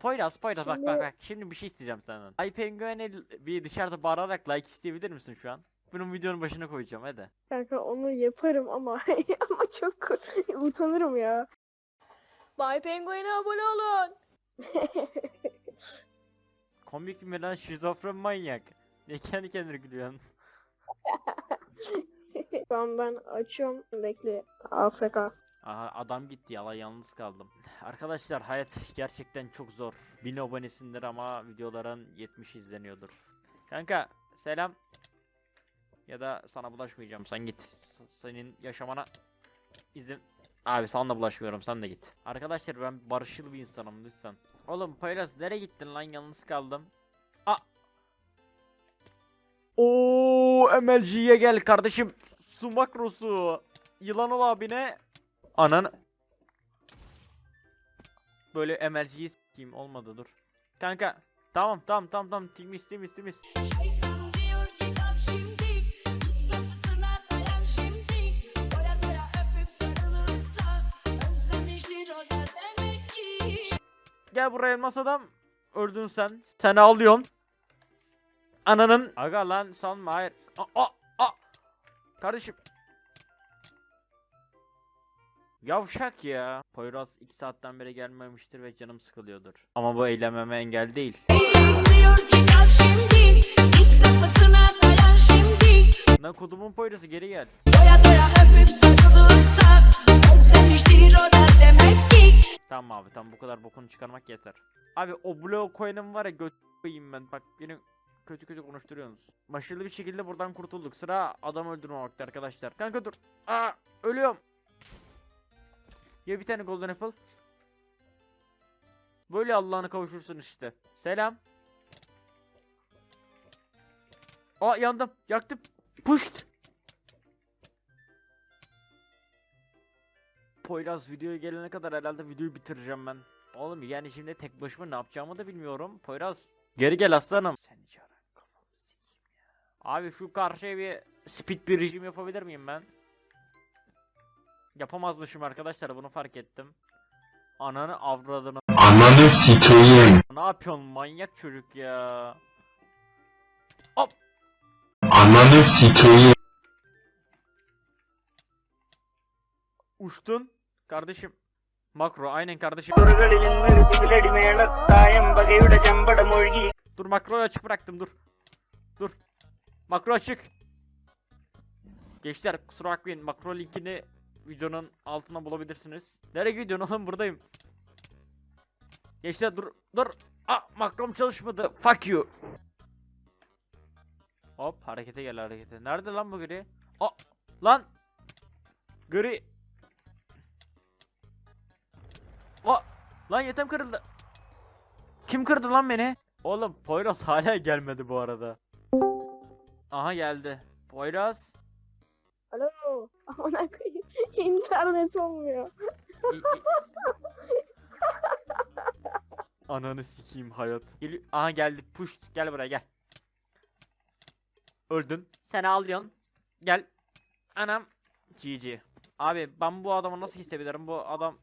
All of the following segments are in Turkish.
Poyraz Poyraz bak Şimdi- bak bak şimdi bir şey isteyeceğim senden. Ay Penguin'e bir dışarıda bağırarak like isteyebilir misin şu an? Bunun videonun başına koyacağım hadi. Kanka onu yaparım ama ama çok utanırım ya. Bay Penguin'e abone olun. Komik mi lan şizofren manyak? Ne kendi kendine gülüyorsun? An ben açıyorum. Bekle. AFK. Aha adam gitti yalan yalnız kaldım. Arkadaşlar hayat gerçekten çok zor. 1000 abonesindir ama videoların 70 izleniyordur. Kanka selam. Ya da sana bulaşmayacağım sen git. S- senin yaşamana izin... Abi sana da bulaşmıyorum sen de git. Arkadaşlar ben barışçıl bir insanım lütfen. Oğlum Poyraz nereye gittin lan yalnız kaldım. A Oo MLG'ye gel kardeşim. Su makrosu. Yılan ol abine. Anan. Böyle MLG'yi s**eyim olmadı dur. Kanka. Tamam tamam tamam tamam. Timiz timiz timiz. Gel buraya elmas adam. Öldün sen. Sen ağlıyorsun. Ananın. Aga lan sanma hayır. Aa, aa. Kardeşim. Yavşak ya. Poyraz 2 saatten beri gelmemiştir ve canım sıkılıyordur. Ama bu eylememe engel değil. Lan kodumun Poyraz'ı geri gel. Doya doya öpüp sarılırsa Özlemiştir o da demek ki Tamam abi tamam bu kadar bokunu çıkarmak yeter. Abi o blok coin'im var ya göt koyayım ben bak beni kötü kötü konuşturuyorsunuz. Başarılı bir şekilde buradan kurtulduk. Sıra adam öldürme vakti arkadaşlar. Kanka dur. Aa ölüyorum. Ya bir tane golden apple. Böyle Allah'ını kavuşursun işte. Selam. Aa yandım. Yaktım. Puşt. Poyraz videoya gelene kadar herhalde videoyu bitireceğim ben. Oğlum yani şimdi tek başıma ne yapacağımı da bilmiyorum. Poyraz geri gel aslanım. Sen hiç ara kafamı sikeyim ya. Abi şu karşıya bir speed bir rejim yapabilir miyim ben? Yapamazmışım arkadaşlar bunu fark ettim. Ananı avradını. Ananı sikeyim. Ne yapıyorsun manyak çocuk ya. Hop. Ananı sikeyim. Uçtun kardeşim. Makro aynen kardeşim. Dur makroyu açık bıraktım dur. Dur. Makro açık. Gençler kusura bakmayın makro linkini videonun altına bulabilirsiniz. Nereye gidiyorsun oğlum buradayım. Gençler dur dur. Aa makrom çalışmadı. Fuck you. Hop harekete gel harekete. Nerede lan bu gri? Aa lan. Gri. Aa lan yetem kırıldı. Kim kırdı lan beni? Oğlum Poyraz hala gelmedi bu arada. Aha geldi. Poyraz. Alo. Aman koyayım. İnternet olmuyor. İ- i- Ananı sikeyim hayat. Geliyor. Aha geldi. Push. Gel buraya gel. Öldün. Sen ağlıyorsun. Gel. Anam. GG. Abi ben bu adamı nasıl istebilirim? Bu adam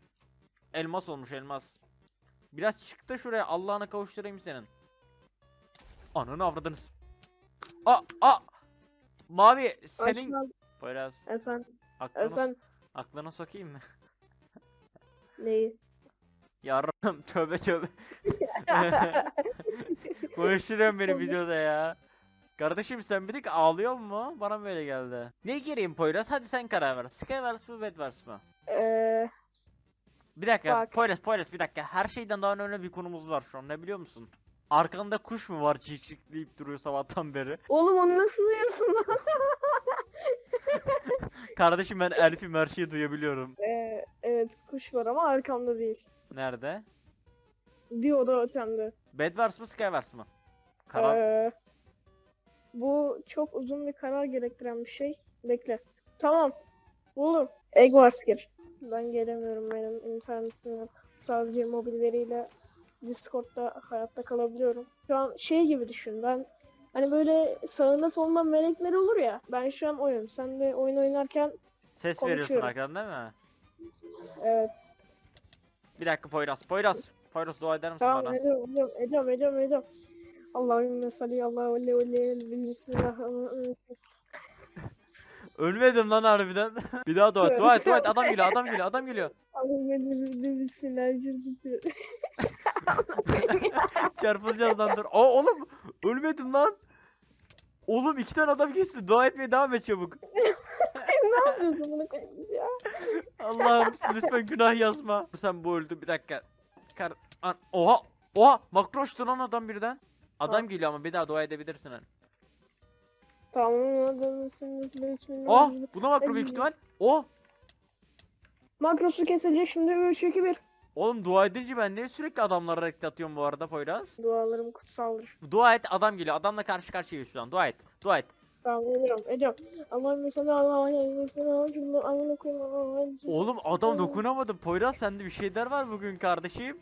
elmas olmuş elmas. Biraz çık da şuraya Allah'ına kavuşturayım senin. Ananı avradınız. Aa aa. Mavi senin. Poyraz Efendim. aklına, Efendim. aklına sokayım mı? Neyi? Yarram tövbe tövbe. Konuşturuyorsun beni videoda ya. Kardeşim sen bir tek ağlıyor mu? Bana böyle geldi. Ne gireyim Poyraz? Hadi sen karar ver. Skyverse mı Bedwars mı? Eee Bir dakika Bak. Poyraz Poyraz bir dakika. Her şeyden daha önemli bir konumuz var şu an ne biliyor musun? Arkanda kuş mu var cik cik deyip duruyor sabahtan beri. oğlum onu nasıl duyuyorsun lan? Kardeşim ben Elif'im her şeyi duyabiliyorum. Eee evet kuş var ama arkamda değil. Nerede? Bir oda ötemde. Bedwars mı Skyverse mı? Karar. Eee, bu çok uzun bir karar gerektiren bir şey. Bekle. Tamam. Oğlum. Eggwars gir. Ben gelemiyorum benim internetim yok. Sadece mobil veriyle Discord'da hayatta kalabiliyorum. Şu an şey gibi düşün ben hani böyle sağında solunda melekler olur ya. Ben şu an oyum. Sen de oyun oynarken Ses veriyorsun konuşuyorum. arkadan değil mi? evet. Bir dakika Poyraz. Poyraz. Poyraz dua eder misin Tamam bana? ediyorum ediyorum ediyorum ediyorum ediyorum. Allahümme salli Allah ve le bismillahirrahmanirrahim. Ölmedim lan harbiden. bir daha dua et. Dua et dua et. Adam geliyor adam geliyor adam geliyor. Bismillahirrahmanirrahim. Çarpılacağız lan dur. Aa oğlum ölmedim lan. Oğlum iki tane adam geçti. Dua etmeye devam et çabuk. ne yapıyorsun bunu koymuş ya? Allah'ım lütfen günah yazma. Sen bu öldü bir dakika. Kar An Oha! Oha! Makroştu lan adam birden. Adam Ha. geliyor ama bir daha dua edebilirsin hani. Tamam Allahümme bismillahirrahmanirrahim. Oh! Bu da makro büyük ihtimal. Oh! Makrosu kesilecek şimdi 3 2 1. Oğlum dua edince ben niye sürekli adamlara hareket atıyorum bu arada Poyraz? Dualarım kutsaldır. Dua et adam geliyor. Adamla karşı karşıyayız şu an. Dua et. Dua et. Tamam ediyorum ediyorum. Allahümme salli Allah aleyhi sellem. Şunu amına koyayım. Allah'ım. Oğlum adam dokunamadı. Poyraz sende bir şeyler var bugün kardeşim.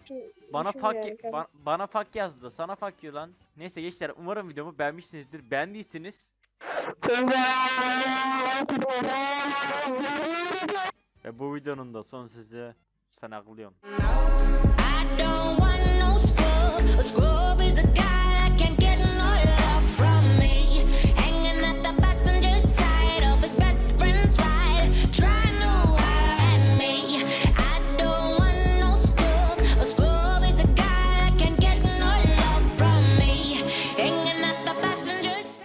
Bana Düşün fak yani ba- bana fak yazdı. Sana fak yiyor lan. Neyse gençler umarım videomu beğenmişsinizdir. Beğendiyseniz ve bu videonun da son sözü sen aklıyorum. No,